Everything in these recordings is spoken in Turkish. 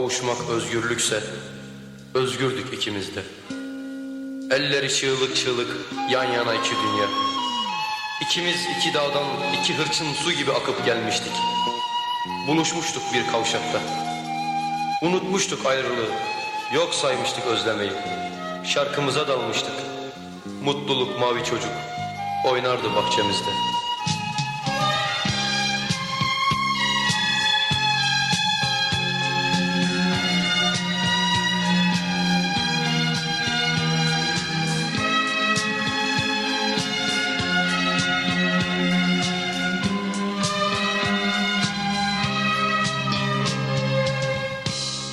Kavuşmak özgürlükse özgürdük ikimiz de. Elleri çığlık çığlık yan yana iki dünya. İkimiz iki dağdan iki hırçın su gibi akıp gelmiştik. Buluşmuştuk bir kavşakta. Unutmuştuk ayrılığı. Yok saymıştık özlemeyi. Şarkımıza dalmıştık. Mutluluk mavi çocuk oynardı bahçemizde.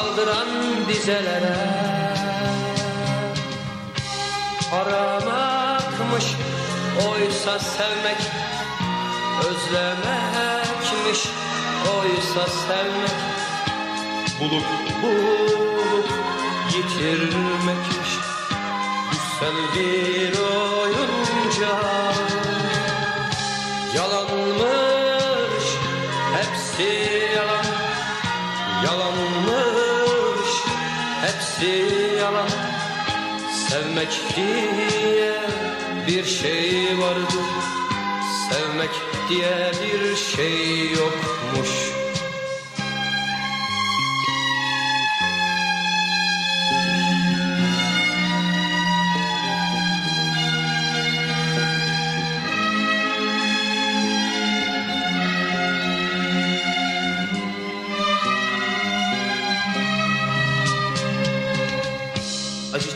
kaldıran dizelere. Aramakmış oysa sevmek Özlemekmiş oysa sevmek Bulup bulup yitirmekmiş. Güzel bir oyuncak Sevmek diye bir şey vardı. Sevmek diye bir şey yokmuş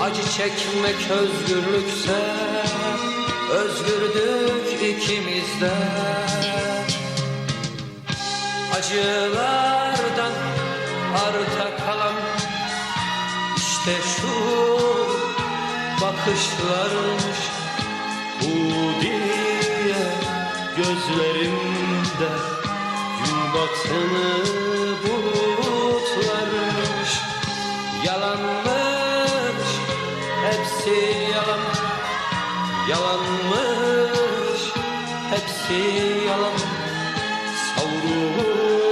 Acı çekmek özgürlükse Özgürdük ikimiz de Acılardan arta kalan işte şu bakışlarmış Yalanmış hepsi yalan. Savrulup